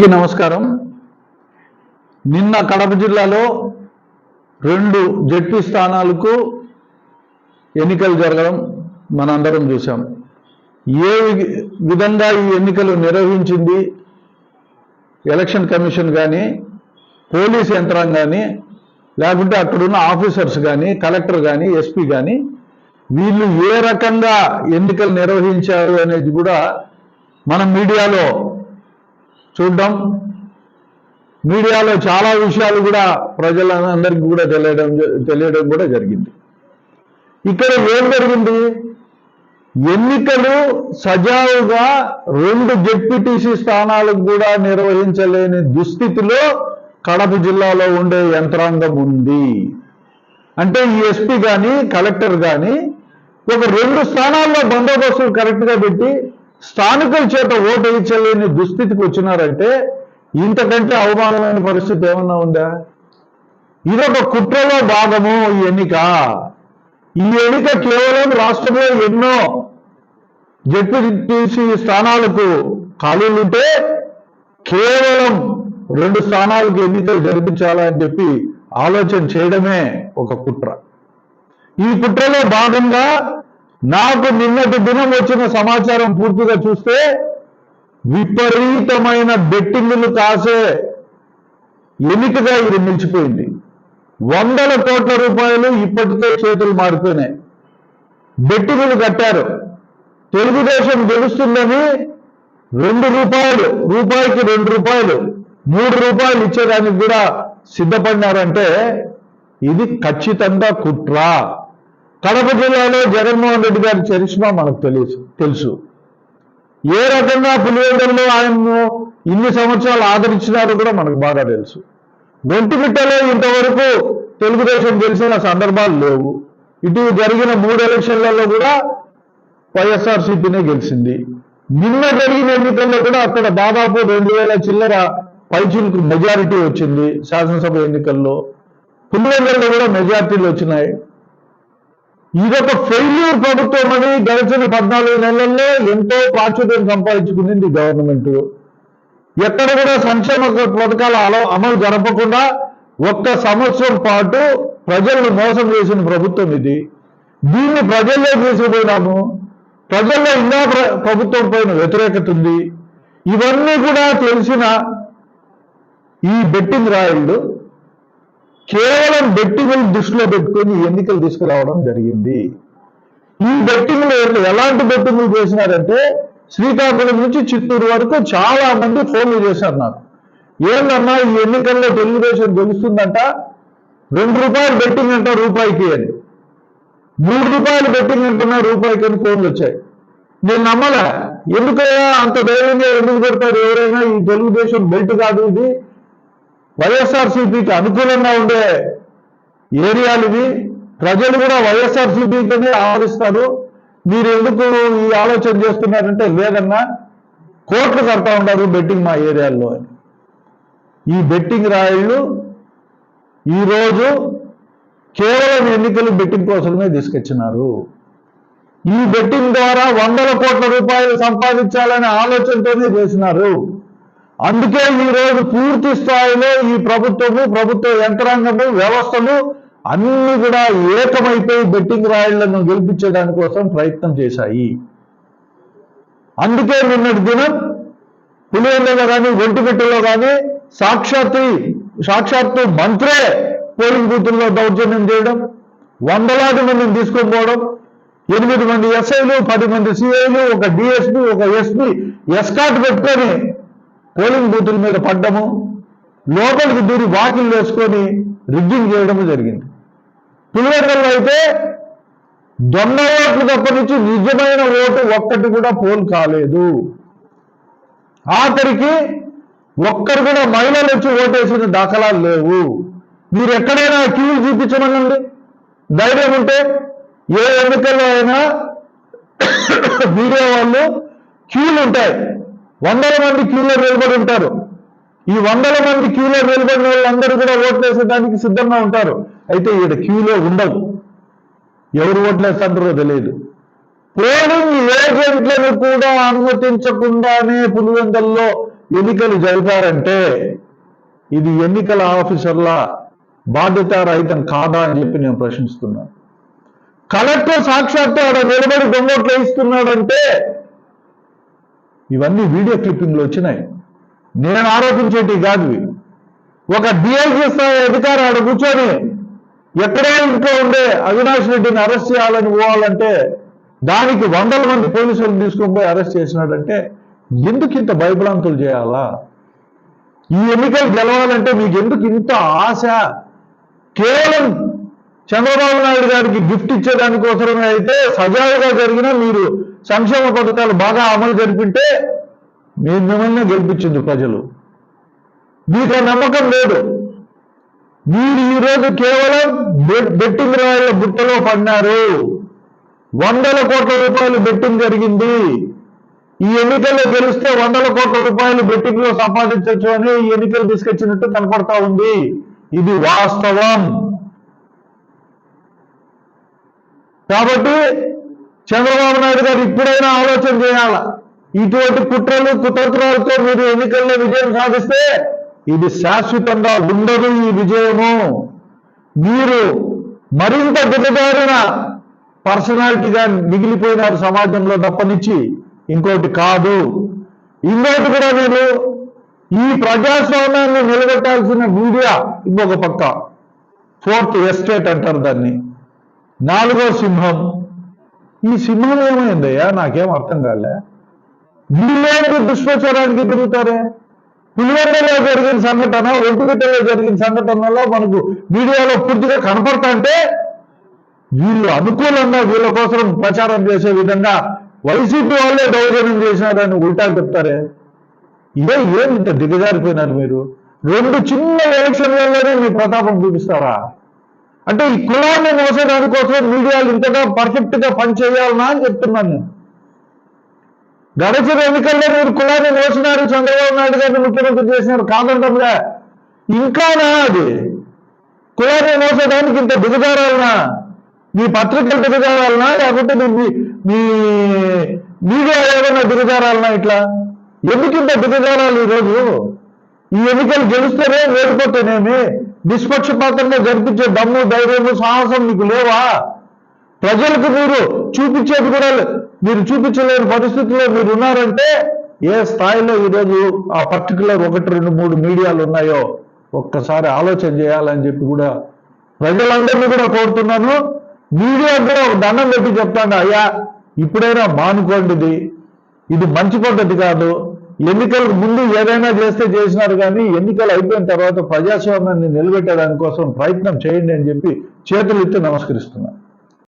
అందరికీ నమస్కారం. నిన్న కడప జిల్లాలో రెండు జడ్పీ స్థానాలకు ఎన్నికలు జరగడం మనందరం చూసాం ఏ విధంగా ఈ ఎన్నికలు నిర్వహించింది ఎలక్షన్ కమిషన్ కానీ పోలీస్ యంత్రాంగం కానీ లేకుంటే అక్కడున్న ఆఫీసర్స్ కానీ కలెక్టర్ కానీ ఎస్పీ కానీ వీళ్ళు ఏ రకంగా ఎన్నికలు నిర్వహించారు అనేది కూడా మనం మీడియాలో చూడడం. మీడియాలో చాలా విషయాలు కూడా ప్రజలందరికీ కూడా తెలియడం తెలియడం కూడా జరిగింది. ఇక్కడ ఏం జరిగింది? ఎన్నికలు సజావుగా రెండు జెడ్పీటీసీ స్థానాలకు కూడా నిర్వహించలేని దుస్థితిలో కడప జిల్లాలో ఉండే యంత్రాంగం ఉంది. అంటే ఈ ఎస్పీ కానీ కలెక్టర్ కానీ ఒక రెండు స్థానాల్లో బందోబస్తులు కరెక్ట్గా పెట్టి స్థానికుల చేత ఓటు వేయించలేని దుస్థితికి వచ్చినారంటే ఇంతకంటే అవమానమైన పరిస్థితి ఏమన్నా ఉందా? ఇదొక కుట్రలో భాగము ఈ ఎన్నిక. ఈ ఎన్నిక కేవలం రాష్ట్రంలో ఎన్నో జడ్పీటీసీ స్థానాలకు ఖాళీలుంటే కేవలం రెండు స్థానాలకు ఎన్నికలు జరిపించాలని చెప్పి ఆలోచన చేయడమే ఒక కుట్ర. ఈ కుట్రలో భాగంగా నాకు నిన్నటి దినం వచ్చిన సమాచారం పూర్తిగా చూస్తే విపరీతమైన బెట్టింగులు కాసే ఎన్నికగా ఇది నిలిచిపోయింది. వందల కోట్ల రూపాయలు ఇప్పటికే చేతులు మారుతున్నాయి. బెట్టింగులు కట్టారు. తెలుగుదేశం గెలుస్తుందని రెండు రూపాయలు రూపాయికి రెండు రూపాయలు మూడు రూపాయలు ఇచ్చేదానికి కూడా సిద్ధపడినారంటే ఇది ఖచ్చితంగా కుట్ర. కడప జిల్లాలో జగన్మోహన్ రెడ్డి గారి చరిష్మా మనకు తెలుసు తెలుసు. ఏ రకంగా పులివెందులలో ఆయన్ను ఇన్ని సంవత్సరాలు ఆదరించినారో కూడా మనకు బాగా తెలుసు. ఒంటిమిట్టలో ఇంతవరకు తెలుగుదేశం గెలిచిన సందర్భాలు లేవు. ఇటు జరిగిన మూడు ఎలక్షన్లలో కూడా వైఎస్ఆర్సీపీనే గెలిచింది. నిన్న జరిగిన ఎన్నికల్లో కూడా అక్కడ దాదాపు రెండు వేల చిల్లర పైచులకు మెజారిటీ వచ్చింది శాసనసభ ఎన్నికల్లో. పులివెందులలో కూడా మెజారిటీలు వచ్చినాయి. ఇదొక ఫెయిల్యూర్ ప్రభుత్వం అని గడిచిన పద్నాలుగు నెలల్లో ఎంతో ప్రాచుర్యం సంపాదించుకునింది గవర్నమెంట్ ఎక్కడ కూడా సంక్షేమ పథకాల అల- అమలు జరపకుండా ఒక్క సంవత్సరం పాటు ప్రజలను మోసం చేసిన ప్రభుత్వం ఇది. దీన్ని ప్రజల్లో తీసుకుపోయినాము. ప్రజల్లో ఇంకా ప్రభుత్వం పైన వ్యతిరేకత ఉంది. ఇవన్నీ కూడా తెలిసిన ఈ బెట్టింగ్ రాయళ్ళు కేవలం బెట్టింగులు దృష్టిలో పెట్టుకొని ఎన్నికలు తీసుకురావడం జరిగింది. ఈ బెట్టింగ్లు ఎలాంటి బెట్టింగ్లు చేసినారంటే శ్రీకాకుళం నుంచి చిత్తూరు వరకు చాలా మంది ఫోన్లు చేశారు నాకు. ఏందమ్మా ఈ ఎన్నికల్లో తెలుగుదేశం గెలుస్తుందంట? రెండు రూపాయలు బెట్టింగ్ అంట రూపాయికి అని. మూడు రూపాయలు బెట్టింగ్ అంటున్నా రూపాయికి అని ఫోన్లు వచ్చాయి. నేను నమ్మలే? ఎందుకయ్యా అంత ధైర్యంగా ఎందుకు పెడతారు ఎవరైనా? ఈ తెలుగుదేశం బెల్ట్ కాదు ఇది. వైఎస్ఆర్సీపీకి అనుకూలంగా ఉండే ఏరియాలు ఇవి. ప్రజలు కూడా వైఎస్ఆర్సీపీతోనే ఆదరిస్తారు మీరు ఎందుకు ఈ ఆలోచన చేస్తున్నారంటే లేదన్నా కోట్లు కడతా ఉంటారు బెట్టింగ్ మా ఏరియాల్లో అని. ఈ బెట్టింగ్ రాయిళ్ళు ఈరోజు కేవలం ఎన్నికలు బెట్టింగ్ కోసమే తీసుకొచ్చినారు. ఈ బెట్టింగ్ ద్వారా వందల కోట్ల రూపాయలు సంపాదించాలనే ఆలోచనతోనే చేసినారు. అందుకే ఈ రోజు పూర్తి స్థాయిలో ఈ ప్రభుత్వము ప్రభుత్వ యంత్రాంగము వ్యవస్థలు అన్ని కూడా ఏకమైపోయి బెట్టింగ్ రాయళ్ళను గెలిపించడానికి కోసం ప్రయత్నం చేశాయి. అందుకే నిన్నటి దినం పులివెందులో కానీ ఒంటిమిట్టలో కానీ సాక్షాత్తు సాక్షాత్తు మంత్రే పోలింగ్ బూతుల్లో దౌర్జన్యం చేయడం వందలాది మందిని తీసుకొని పోవడం ఎనిమిది మంది ఎస్ఐలు పది మంది సిఐలు ఒక డిఎస్పి ఒక ఎస్పి ఎస్కాట్ పెట్టుకొని పోలింగ్ బూతుల మీద పడ్డము లోపలికి దూరి వాకిల్ వేసుకొని రిగ్గింగ్ చేయడము జరిగింది. పులివెందులలో అయితే దొంగ ఓట్లు తప్ప నుంచి నిజమైన ఓటు ఒక్కటి కూడా పోల్ కాలేదు. ఆఖరికి ఒక్కరు కూడా మహిళలు వచ్చి ఓటేసిన దాఖలాలు లేవు. మీరు ఎక్కడైనా క్యూలు చూపించమనండి. ధైర్యం ఉంటే ఏ ఎన్నికల్లో అయినా మీడియా వాళ్ళు క్యూలు ఉంటాయి. వందల మంది క్యూలో నిలబడి ఉంటారు. ఈ వందల మంది క్యూలో నిలబడిన వాళ్ళందరూ కూడా ఓట్లు వేసేదానికి సిద్ధంగా ఉంటారు. అయితే ఈడ క్యూలో ఉండవు. ఎవరు ఓట్లేస్తారో తెలియదు. పోలింగ్ ఏజెంట్లను కూడా అనుమతించకుండానే పులివెందల్లో ఎన్నికలు జరిపారంటే ఇది ఎన్నికల ఆఫీసర్ల బాధ్యత రహితం కాదా అని చెప్పి నేను ప్రశ్నిస్తున్నాను. కలెక్టర్ సాక్షాత్తు ఆడ నిలబడి దొంగట్లు వేయిస్తున్నాడంటే ఇవన్నీ వీడియో క్లిప్పింగ్లు వచ్చినాయి. నేను ఆరోపించేటి కాదు ఒక డిఎల్సీ స్థాయి అధికారి ఆడ కూర్చొని ఎక్కడే ఇంట్లో ఉండే అవినాష్ రెడ్డిని అరెస్ట్ చేయాలని పోవాలంటే దానికి వందల మంది పోలీసులను తీసుకొని పోయి అరెస్ట్ చేసినాడంటే ఎందుకు ఇంత భయభ్రాంతులు చేయాలా? ఈ ఎన్నికలు గెలవాలంటే మీకు ఎందుకు ఇంత ఆశ? కేవలం చంద్రబాబు నాయుడు గారికి గిఫ్ట్ ఇచ్చేదానికోసమే అయితే సజావుగా జరిగిన మీరు సంక్షేమ పథకాలు బాగా అమలు జరిపింటే మీరు మిమ్మల్ని గెలిపించింది ప్రజలు. మీకు నమ్మకం లేదు. మీరు ఈరోజు కేవలం బెట్టింగ్ రాయల బుట్టలో పడినారు. వందల కోట్ల రూపాయలు బెట్టింగ్ జరిగింది. ఈ ఎన్నికల్లో గెలిస్తే వందల కోట్ల రూపాయలు బెట్టింగ్లో సంపాదించవచ్చు అని ఈ ఎన్నికలు తీసుకొచ్చినట్టు కనపడతా ఉంది. ఇది వాస్తవం. కాబట్టి చంద్రబాబు నాయుడు గారు ఇప్పుడైనా ఆలోచన చేయాల? ఇటువంటి కుట్రలు కుతంత్రాలతో మీరు ఎన్నికల్లో విజయం సాధిస్తే ఇది శాశ్వతంగా ఉండదు ఈ విజయము. మీరు మరింత దిగజారిన పర్సనాలిటీగా మిగిలిపోయినారు సమాజంలో తప్పనిచ్చి ఇంకోటి కాదు. ఇంకోటి కూడా మీరు ఈ ప్రజాస్వామ్యాన్ని నిలబెట్టాల్సిన మీడియా ఇంకొక పక్క ఫోర్త్ ఎస్టేట్ అంటారు దాన్ని. నాలుగో సింహం. ఈ సింహం ఏమైందయ్యా? నాకేం అర్థం కాలే. వీళ్ళేంటి దుష్ప్రచారానికి తిరుగుతారే? పులివెండలో జరిగిన సంఘటన ఒంటిగట్టలో జరిగిన సంఘటనలో మనకు మీడియాలో పూర్తిగా కనపడతా అంటే వీళ్ళు అనుకూలంగా వీళ్ళ కోసం ప్రచారం చేసే విధంగా వైసీపీ వాళ్ళే దౌర్జన్యం చేసినారని ఉల్టా చెప్తారే? ఇదే ఏం దిగజారిపోయినారు మీరు? రెండు చిన్న ఎలక్షన్లలోనే మీ ప్రతాపం చూపిస్తారా? అంటే ఈ కులాన్ని మోసడానికి కోసం మీడియాలు ఇంతగా పర్ఫెక్ట్గా పనిచేయాలనా అని చెప్తున్నాను నేను. గడిచిన ఎన్నికల్లో మీరు కులాన్ని మోసినారు చంద్రబాబు నాయుడు గారిని ముఖ్యమంత్రి చేసినారు కాదంటే ఇంకానా అది. కులాన్ని మోసడానికి ఇంత దిగజారాలనా? మీ పత్రికలు దిగజారాలనా? లేకపోతే మీ మీ- మీడియా ఏదైనా దిగజారాలనా ఇట్లా? ఎందుకు ఇంత దిగజారాలు ఈరోజు? ఈ ఎన్నికలు గెలిస్తేనే ఓడిపోతేనేమి? నిష్పక్షపాతంగా జరిపించే దమ్ము ధైర్యము సాహసం మీకు లేవా? ప్రజలకు మీరు చూపించేది కూడా మీరు చూపించలేని పరిస్థితుల్లో మీరు ఉన్నారంటే ఏ స్థాయిలో ఈరోజు ఆ పర్టికులర్ ఒకటి రెండు మూడు మీడియాలు ఉన్నాయో ఒక్కసారి ఆలోచన చేయాలని చెప్పి కూడా ప్రజలందరినీ కూడా కోరుతున్నాను. మీడియా కూడా ఒక దండం పెట్టి చెప్తాను అయ్యా ఇప్పుడైనా మానుకోండిది. ఇది మంచి పద్ధతి కాదు. ఎన్నికలకు ముందు ఏదైనా చేస్తే చేసినారు కానీ ఎన్నికలు అయిపోయిన తర్వాత ప్రజాస్వామ్యాన్ని నిలబెట్టడానికి కోసం ప్రయత్నం చేయండి అని చెప్పి చేతులు ఎత్తి నమస్కరిస్తున్నాను